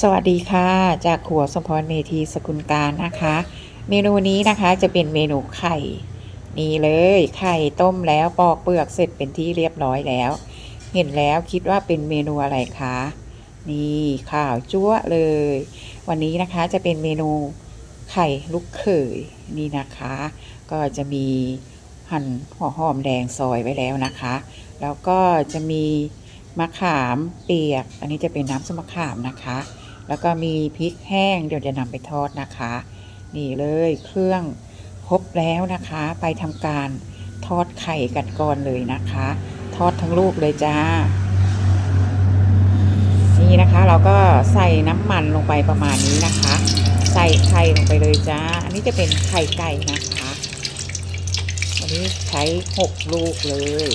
สวัสดีค่ะ จากขัวสมพรเมธีสกุลการนะคะ เมนูนี้นะคะจะเป็นเมนูไข่ นี่เลยไข่ต้มแล้วปอกเปลือกเสร็จเป็นที่เรียบร้อยแล้ว เห็นแล้วคิดว่าเป็นเมนูอะไรคะนี่ข่าวจั๊วเลย วันนี้นะคะจะเป็นเมนูไข่ลูกเขยนี่นะคะ ก็จะมีหั่นหัวหอมแดงซอยไว้แล้วนะคะ แล้วก็จะมีมะขามเปียก อันนี้จะเป็นน้ำส้มมะขามนะคะ แล้วก็มีพริกแห้งเดี๋ยวจะนำไปทอดนะคะ นี่เลยเครื่องครบแล้วนะคะ ไปทำการทอดไข่กันก่อนเลยนะคะ ทอดทั้งลูกเลยจ้า นี่นะคะเราก็ใส่น้ำมันลงไปประมาณนี้นะคะ ใส่ไข่ลงไปเลยจ้า อันนี้จะเป็นไข่ไก่นะคะ วันนี้ใช้หกลูกเลย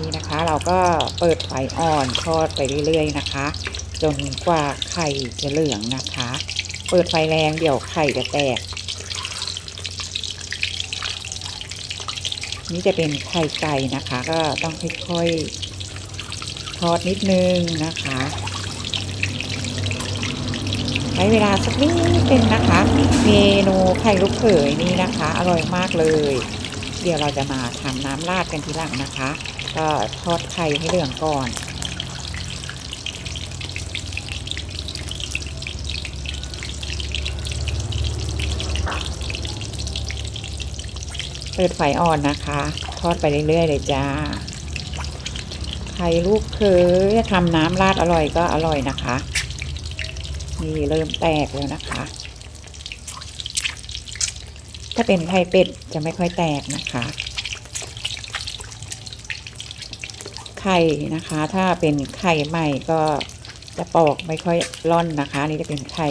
นี่นะคะ เราก็เปิดไฟอ่อนทอดไปเรื่อยๆนะคะ จนกว่าไข่จะเหลืองนะคะ เปิดไฟแรงเดี๋ยวไข่จะแตก นี่จะเป็นไข่ไก่นะคะ ก็ต้องค่อยๆทอดนิดนึงนะคะใช้เวลาสักนิดนึงนะคะ เมนูไข่ลูกเขยนี่นะคะ อร่อยมากเลย เดี๋ยวเราจะมาทำน้ำราดกันทีหลังนะคะ ก็ทอดไข่ให้เหลืองก่อนเปิดไฟอ่อนนะคะ ทอดไปเรื่อยๆเลยจ้า ไข่ลูกเคยทำน้ำราดอร่อยก็อร่อยนะคะ นี่เริ่มแตกแล้วนะคะ ถ้าเป็นไข่เป็ดจะไม่ค่อยแตกนะคะ ไข่นะคะ ถ้าเป็นไข่ใหม่ก็จะปอกไม่ค่อยร่อนนะคะนี่จะเป็นไข่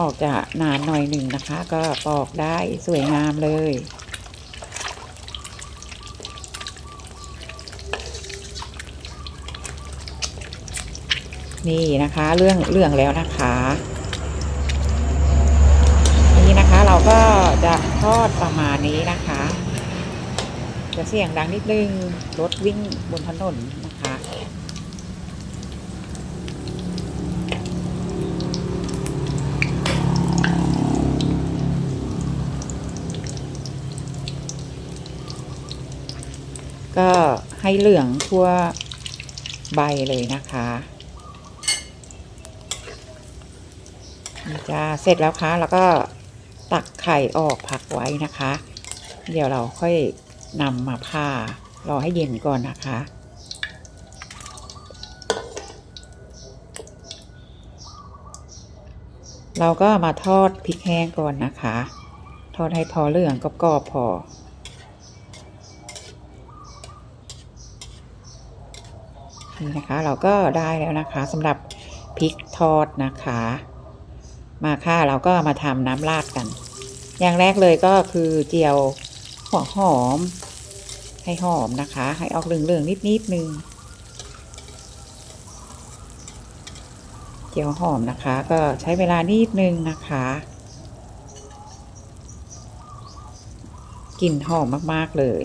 ออกจะนานหน่อยหนึ่งนะคะ ก็ปอกได้สวยงามเลย นี่นะคะเรื่องเรื่องแล้วนะคะนี่นะคะเราก็จะทอดประมาณนี้นะคะ จะเสียงดังนิดนึง รถวิ่งบนถนนนะคะก็ให้เหลืองทั่วใบเลยนะคะนี่จ้าเสร็จแล้วคะแล้วก็ตักไข่ออกพักไว้นะคะ เดี๋ยวเราค่อย นำมาผ่ารอให้เย็นก่อนนะคะ เราก็มาทอดพริกแห้งก่อนนะคะ ทอดให้พอเหลืองกรอบๆพอนี่นะคะเราก็ได้แล้วนะคะสำหรับพริกทอดนะคะ มาค่ะเราก็มาทำน้ำราดกัน อย่างแรกเลยก็คือเจียวหัวหอม ให้หอมนะคะ ให้ออกเหลืองๆนิดนิดนึงเจียวหอมนะคะ ก็ใช้เวลานิดนึงนะคะกลิ่นหอมมากๆเลย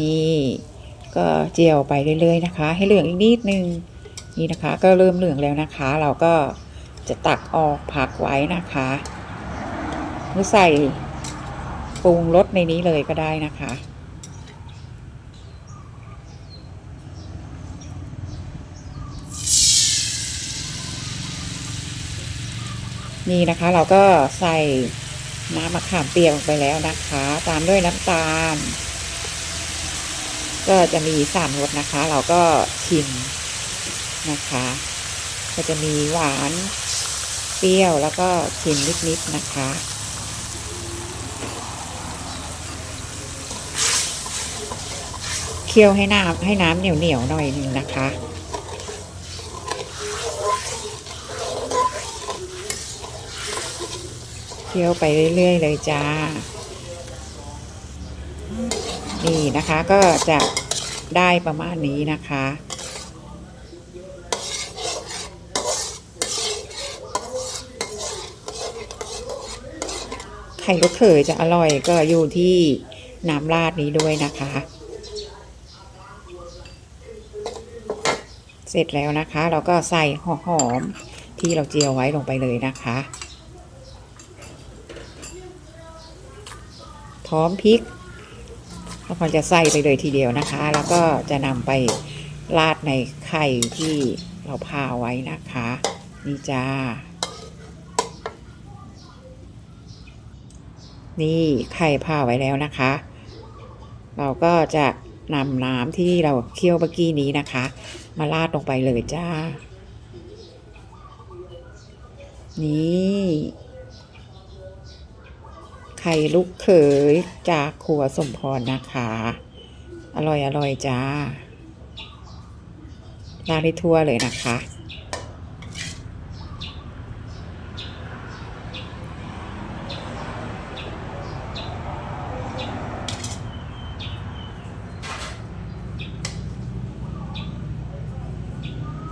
นี่ ก็เจียวไปเรื่อยๆนะคะ ให้เหลืองอีกนิดนึงนี่นะคะ ก็เริ่มเหลืองแล้วนะคะ เราก็จะตักออกพักไว้นะคะหรือใส่ปรุงรสในนี้เลยก็ได้นะคะ นี่นะคะเราก็ใส่น้ำมะขามเปียกไปแล้วนะคะ ตามด้วยน้ำตาล ก็จะมีสามรสนะคะ เราก็ชิมนะคะ ก็จะมีหวานเปรี้ยวแล้วก็เค็มนิดๆนะคะ เคี่ยวให้น้ำให้น้ำเหนียวๆหน่อยหนึ่งนะคะเคี่ยวไปเรื่อยๆเลยจ้า นี่นะคะก็จะได้ประมาณนี้นะคะ ไข่ลูกเขยจะอร่อยก็อยู่ที่น้ำราดนี้ด้วยนะคะ เสร็จแล้วนะคะ เราก็ใส่หอหอมที่เราเจียวไว้ลงไปเลยนะคะพร้อมพริก แล้วก็จะใส่ไปเลยทีเดียวนะคะ แล้วก็จะนำไปราดในไข่ที่เราพาไว้นะคะ นี่จ้า นี่ไข่ผ่าไว้แล้วนะคะ เราก็จะนำน้ำที่เราเคี่ยวเมื่อกี้นี้นะคะ มาราดลงไปเลยจ้า นี่ ไข่ลูกเขยจากครัวสมพรนะคะ อร่อยอร่อยจ้าราดให้ทั่วเลยนะคะ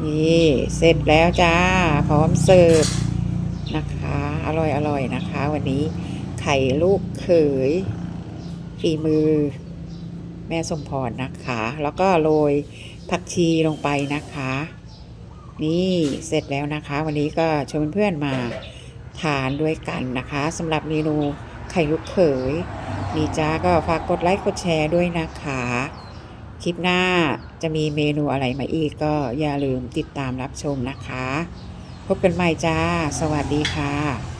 นี่เสร็จแล้วจ้า พร้อมเสิร์ฟนะคะ อร่อยอร่อยนะคะ วันนี้ ไข่ลูกเขยฝีมือ แม่สมพรนะคะ แล้วก็โรยผักชีลงไปนะคะ นี่เสร็จแล้วนะคะ วันนี้ก็ชวนเพื่อนมาทานด้วยกันนะคะสำหรับเมนูไข่ลูกเขยนี่จ้าก็ฝากกดไลค์กดแชร์ด้วยนะคะ คลิปหน้าจะมีเมนูอะไรมาอีกก็อย่าลืมติดตามรับชมนะคะ พบกันใหม่จ้า สวัสดีค่ะ